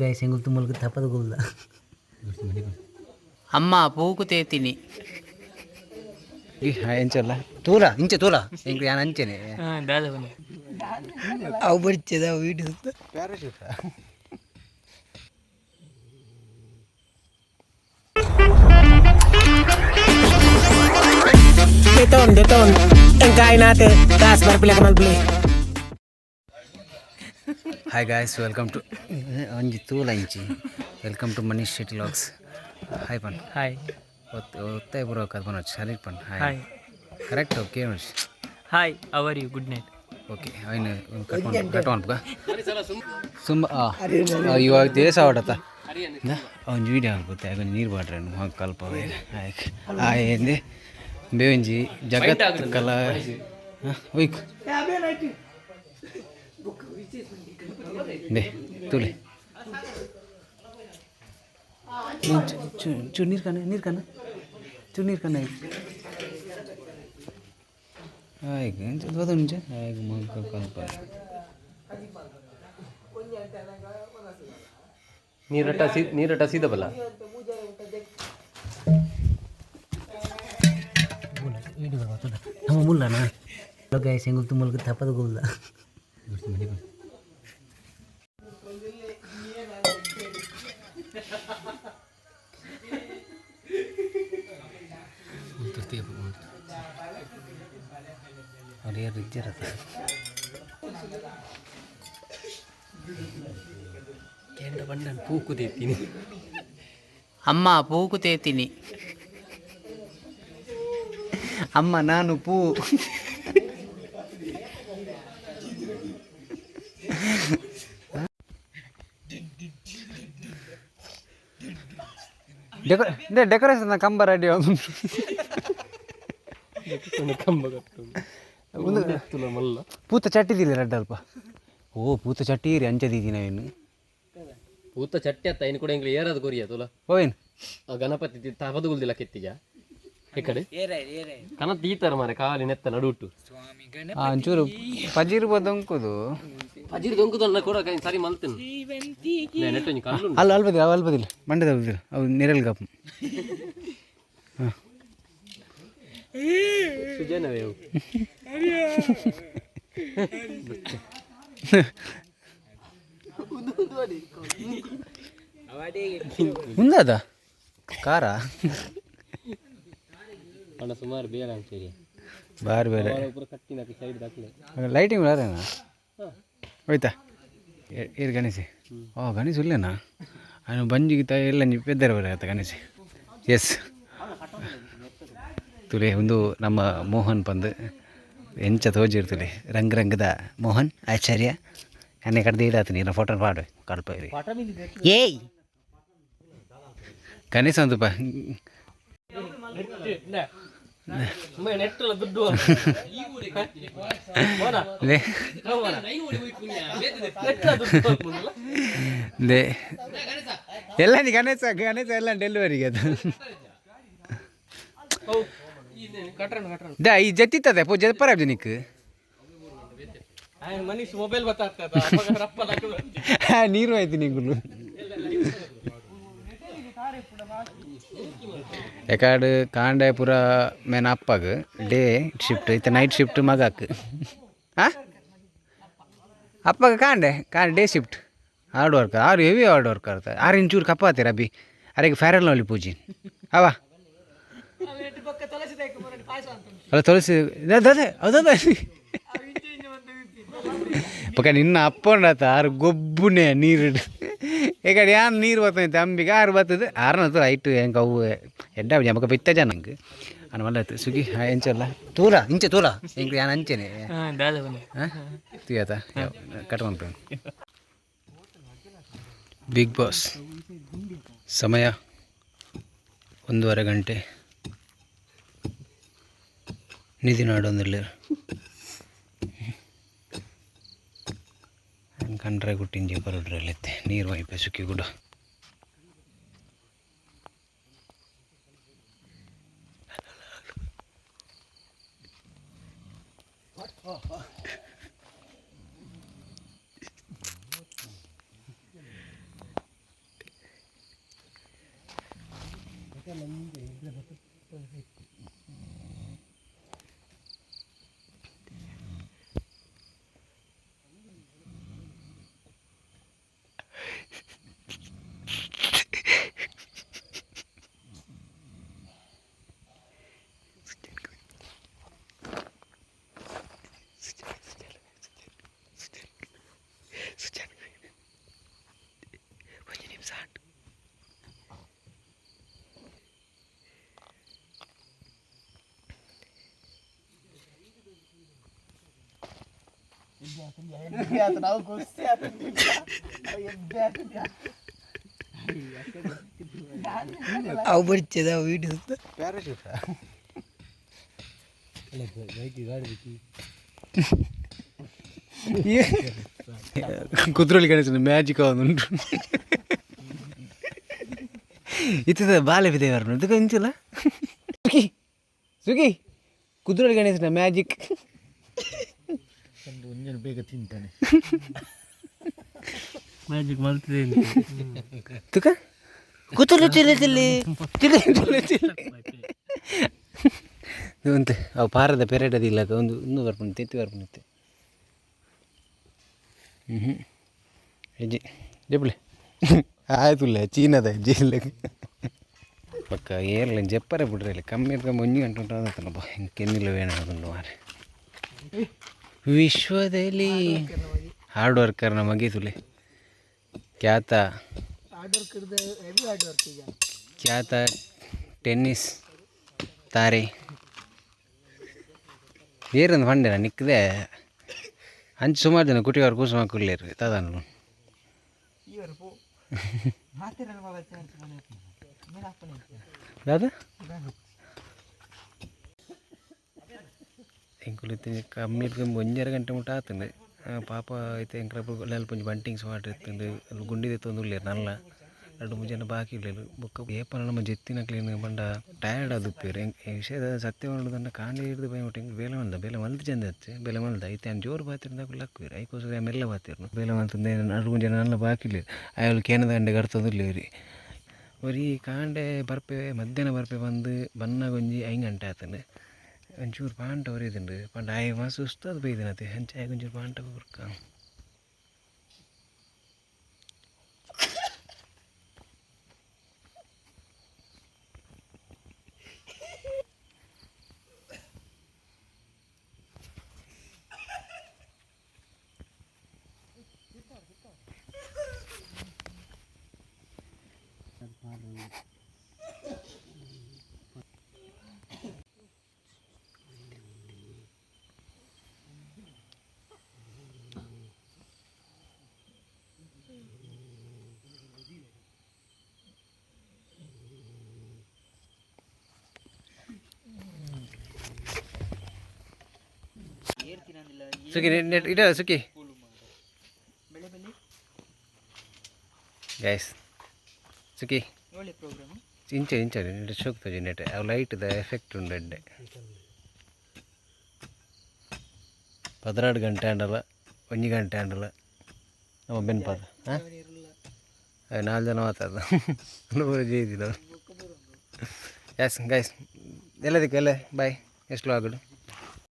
ಗಾಯ ಸೆಂಗುಲ್ತು ಮೂಲಕ ತಪ್ಪದ ಗುಲ್ಲ ಅಮ್ಮ ಪೂಕು ತೇತೀನಿ ಎಂಚಲ್ಲ ತೂಲ ಇಂಚೆ ತೂಲ ಹೆಂಗ್ ಯಾನ್ ಅಂಚೆನೆ ಅವು ಬಡಿಚದ ಅವು ಇಡು parachute Ito on, ito on. Ang kain natin. Taas, barpila ka mag-blue. Hi guys welcome to ಅಂಜಿ ತೂಲ ಇಂಚಿ welcome to Manish Shetty vlogs hi ಪನ್ ಹಾಯ್ ಒತ್ತಾಯ ಬರೋ ಕದ್ ಬನ್ನೋಚ್ ಸರಿ ಪನ್ ಹಾಯ್ ಹಾಯ್ correct okay ನೋಚ್ hi how are you good night okay ಅವನು ಕಟ್ಕೊಂಡು ಕಟ್ಕೊಂಡು ಸುಮ್ಮ ಇವಾಗ ದೇಶ ಆಡತ್ತ ಅವ್ನು ವೀಡಿಯೋ ಆಗುತ್ತೆ ಆಗ ನೀರು ಬಾಡ್ರೆ ಹಂಗೆ ಕಲ್ಪ ಆಯ್ಕೆ ಆ ఏంది ಬೇವಂಜಿ ಜಗತ್ ಕಲ ಒಯ್ಕು ದೇ ತುಲೆ ಚು ನೀರು ಕನ್ನ ನೀರು ಕನ್ನ ಚು ನೀರು ಕನ್ನ ಆಯ್ತು ಎಂತ ಬದ ಮುಂಚೆ ಆಯ್ತು ಮಗ ಕಲ್ಪ ನೀರಟ ಸಿ ನೀರಟ ಸೀದಬಲ್ಲ ನಮ್ಮ ಮುಲ್ಲನ ಗಾಯ ಸಿಂಗಲ್ ತುಮ್ಮಲ್ಗೆ ತಪ್ಪದ ಗೊಲ್ಲ ಅವ್ರು ಯಾರು ಇದ್ದಾರತ್ತ ಕೆಂಡ ಬಣ್ಣ ಪೂಕುದಿತ್ತೀನಿ ಅಮ್ಮ ಪೂಕುತೆ ತಿನಿ ಅಮ್ಮ ನಾನು ಪೂ ಡೆಕೋರೇಷನ್ ಕಂಬ ರೆಡಿ ಕಂಬ ಕಟ್ಟು ತುಲ ಮಲ್ಲ ಪೂತ ಚಟ್ಟಿದಿಲ್ಲ ರೆಡ್ ಅಲ್ಪ. ಓ ಪೂತ ಚಟ್ಟಿ ರೀ ಅಂಚದಿದ್ದೀನಿ ನಾವೇನು ಪೂತ ಚಟ್ಟಿ ಅತ್ತ ಇನ್ನು ಕೂಡ ಹಿಂಗೆ ಏರಾದ ಕೊರಿಯ ತುಲ ಓವೇನು ಆ ಗಣಪತಿ ತಾಪದ ಗುಲ್ದಿಲ್ಲ ಕೆತ್ತಿಗ. ಈ ಕಡೆ? ಕನ ತೀತಾರ ಮಾರೆ ಕಾಲಿ ನೆತ್ತ ಸ್ವಾಮಿ ಒಂಚೂರು ಪಜಿರ್ಬೋದು ಅಂಕುದು ಅಜಿರ್ ದೊಂಕುದಲ್ಲ ಕೂಡ ಕೈ ಸರಿ ಮಲ್ತೇನೆ ನೆಟ್ಟು ಕಲ್ಲು ಅಲ್ಲ ಅಲ್ಪದಿಲ್ಲ ಅವು ಅಲ್ಪದಿಲ್ಲ ಮಂಡ್ಯದ ಅಲ್ಪದಿಲ್ಲ ಅವು ನೆರಲ್ ಗಪ್ ಸುಜನವೇ ಅವು ಮುಂದದ ಕಾರ ಅಣ್ಣ ಸುಮಾರು ಬೇರೆ ಅಂತೀರಿ ಬಾರಿ ಬೇರೆ ಪೂರ ಕಟ್ಟಿನ ಸೈಡ್ ದಾಖಲೆ ಲೈಟಿಂಗ್ ಅದೇನಾ ಹೋಯ್ತಾ? ಏರ್ ಗಣೇಶಿ. ಓ, ಗಣೇಶ್ ಇಲ್ಲೇನಾ? ಅವನು ಬಂಜಿಗೆ ತ, ಎಲ್ಲ ನೀವು ಪೆದ್ದರ ಬರತ್ತ ಗಣೇಶಿ. ಎಸ್ ತುಲೆ, ಒಂದು ನಮ್ಮ ಮೋಹನ್ ಬಂದು ಎಂಚ ತೋಜಿರ್ತುಲೆ ರಂಗ್ ರಂಗದ ಮೋಹನ್, ಆಚಾರ್ಯ. ಎಣ್ಣೆ ಕಡ್ದು ಇಡಾತು ನೀನು ಫೋಟೋ ಪಾಡು ಕಲ್ಪ ಏಯ್! ಗಣೇಶ ಒಂದು ಬಾ ಸುಮ್ಮನೆ ನೆಟ್ಟಲ್ಲ ದುಡ್ಡು ಲೇ ಲೇ ಎಲ್ಲ ನೀ ಗಣೇಶ ಗಣೇಶ ಎಲ್ಲ ಡೆಲಿವರಿಗೆ ಅದು ದ ಈ ಜತ್ತಿತ್ತದೆ ಪೋ ಜಪರ ನಿಕ್ ಮನೀಶ್ ಮೊಬೈಲ್ ಬತ್ತಾಗ್ತದ ನೀರು ಆಯ್ತು ನಿಂಗುಲು ಎಕಾಡು ಕಾಂಡೆ ಪೂರ ಮೇನ್ ಅಪ್ಪಗ. ಡೇ ಶಿಫ್ಟ್, ಇತ್ತ ನೈಟ್ ಶಿಫ್ಟ್ ಮಗಕ್ ಹಾ ಅಪ್ಪಗ ಕಾಂಡೆ ಕಾಂಡೆ, ಡೇ ಶಿಫ್ಟ್. ಹಾರ್ಡ್ ವರ್ಕ್, ಆರು ಹೆವಿ ಹಾರ್ಡ್ ವರ್ಕ್ ಆರ್ತಾರೆ ಆರು ಇಂಚೂರು ಕಪ್ಪ ಆತೀರ ಅಬ್ಬಿ ಅರೆಗೆ ಫೇರಲ್ ನೋಡಿ ಪೂಜಿ. ಅವ ಅಲ್ಲ, ತುಳಸಿ ಅದೇ ಅದದ ಪಕ್ಕ ನಿನ್ನ ಅಪ್ಪ ಆರು ಗೊಬ್ಬುನೆ ನೀರು ಈ ಕಡೆ ಯಾರು ನೀರು ಬರ್ತೈತೆ ಅಂಬಿಗೆ ಆರು ಬರ್ತದೆ. ಆರನ ಹತ್ರ ಐಟು ಹೆಂಗೆ ಅವು ಎಡ್ಡ ಜಮಕ ಬಿತ್ತ ಜನಂಗೆ ಅನ್ನ ಮಲ್ಲ ಸುಗಿ ಎಂಚಲ್ಲ ತೂಲ ಇಂಚೆ ತೂಲ. ಹೆಂಗೆ ಯಾನ್ ಅಂಚೆನೆ. ತುಯಾತ ಕಟ್ಕೊಂಡು ಬಿಗ್ ಬಾಸ್. ಸಮಯ ಒಂದೂವರೆ ಗಂಟೆ. ನಿಧಿ ನಾಡೊಂದಿಲ್ಲ ಕಂಡ್ರೆ ಗುಟ್ಟಿನ ಬರೋಡ್ರಿ ಅಲ್ಲೈತೆ ನೀರು ವೈಪೆ ಸುಕ್ಕಿ ಗುಡ. ಅವು ಬರ್ತದ ವೀಡಿಯೋ ಪ್ಯಾರಾಶೂಟ ಕುದ್ರೋಳಿ ಗಣೇಶನ ಮ್ಯಾಜಿಕ್ ಅವನುಂಟು ಇತ್ತದ ಬಾಲೆ ಬಿದ್ದೇವಾರ ಇದು ಸುಗಿ ಕುದ್ರೋಳಿ ಗಣೇಶನ ಮ್ಯಾಜಿಕ್ ಬೇಗ ತಿಂತಾನೆ. ಮ್ಯಾಜಿಕ್ ಮಾಡ್ತಿದೆ ತುಕ ಕೂತಲು ಚಿಲ್ಲೆ ಚಿಲ್ಲಿ ಚಿಲ್ಲೆ ಚಿಲ್ಲೆ ಚಿಲ್ಲೆ ಅಂತ ಅವು ಪಾರದ ಪೆರೇಡ್ ಅದಿಲ್ಲ ಒಂದು ಇನ್ನೂ ಬರ್ಕೊಂಡು ಎತ್ತಿ ಬರ್ಕೊಂಡು ಹ್ಞೂ ಹೆಜ್ಜೆ ಜಪ್ಪಲೆ ಆಯ್ತುಲ್ಲ ಚೀನದ ಹೆಜ್ಜೆ ಇಲ್ಲ. ಪಕ್ಕ ಏರ್ಲ ಜಪ್ಪರೆ ಬಿಡ್ರಿ ಇಲ್ಲಿ. ಕಮ್ಮಿ ಇರ್ಕೊಂಡು ಒಂಜಿ ಗಂಟೆ ಉಂಟು ಹಿಂಗೆ ಕೆನ್ನಿಲ್ಲ ವೇಣ ಅದನ್ನು ಮಾರೆ ವಿಶ್ವದಲ್ಲಿ ಹಾರ್ಡ್ ವರ್ಕರ್ ನಮಗೆ ತುಲೆ ಖ್ಯಾತ ಖ್ಯಾತ ಟೆನ್ನಿಸ್ ತಾರೆ. ಏರಂದು ಪಂಡೆನ ನಿಕ್ಕದೆ. ಅಂಚು ಸುಮಾರು ಜನ ಕುಟಿಯವ್ರು ಕೂಸು ಮಕ್ಕಳು ತದನ್ನು ಯಾವ್ದು ಎಂಕುಲಿತ್ತು ಕಮ್ಮಿ ಒಂಜರ ಗಂಟೆ ಮುಟ್ಟ ಆತುಂಡು ಪಾಪ ಐತೆ ಎಂಕ್ರಪ್ಪ ಅಲ್ಪ ಒಂಜಿ ಬಂಟಿಂಗ್ಸ್ ಸ್ಪಾಟ್ ಗುಂಡಿದ ತೊಂದುಲ್ಲೆರ್ ನಲ್ಲ ಎರಡು ಮೂರು ಜನ ಬಾಕಿ ಉಲ್ಲೆರ್ ಬೊಕ್ಕ ಏಪನ ನಮ್ಮ ಜೆತ್ತಿನ ಕ್ಲೀನ್ ಬಂಡ ಟಯರ್ಡ್ ಈ ವಿಷಯದ ಸತ್ಯ ಮಾಡೋದನ್ನ ಕಾಂಡಿ ಹಿಡಿದು ಬೈ ಮುಟ್ಟಿ ಬೇಲೆ ಮಲ್ದ ಬೇಲೆ ಮಲ್ದ ಚಂದ ಹಚ್ಚೆ ಬೇಲೆ ಮಲ್ದ ಐತೆ ಅವ್ನು ಜೋರು ಬಾತಿರ್ದಾಗ ಲಕ್ವೇರು ಐಕೋಸ್ಕರ ಮೆಲ್ಲ ಬಾತಿರ್ನು ಬೇಲೆ ಮಲ್ತಂದೆ ಎರಡು ಮುಂಜಾನೆ ಜನ ನಲ್ಲ ಬಾಕಿ ಇಲ್ಲ ಅಯ್ಯಲ್ ಕೇನದ ಗಂಡೆ ಗರ್ತದಿಲ್ಲ ಒರಿ ಕಾಂಡೆ ಬರ್ಪೆ ಮಧ್ಯಾಹ್ನ ಬರ್ಪೆ ಬಂದು ಬನ್ನಗೊಂಜಿ ಐದು ಗಂಟೆ ಆತಂಡು ಒಂಚೂರು ಪಾಂಟ ಹೊರಿದುಂಡು ಪಂಡ ಆಯ್ ಮಾ ಸುಸ್ತದ ಬೈದಿನತೆ ಹಂಚಾಯ ಒಂಚೂರು ಪಾಂಟ ಬರ್ಕ ನೆಟ್ ಇಡ ಸುಖಿ ಗೈಸ್ ಸುಖಿ ಇಂಚೆ ಇಂಚ ನೆಟ್ ಶೋಕ್ತದೆ ನೆಟ್ ಅವು ಲೈಟ್ದ ಎಫೆಕ್ಟ್ ಉಂಡು ಎಡ್ಡೆ ಪದರಾಡು ಗಂಟೆ ಅಂಡಲ್ಲ ಒಂಜಿ ಗಂಟೆ ಅಂಡಲ್ಲ ನಮ್ಮ ಬೆನ್ ಪಾದ ಹಾಂ ನಾಲ್ಕು ಜನ ಮಾತಾಡ್ದ ನೂರು ಜೀದಿಲ್ಲ ಎಸ್ ಗೈಸ್ ಎಲ್ಲದಕ್ಕೆ ಎಲ್ಲ ಬಾಯ್ ಎಷ್ಟು ಆಗೋದು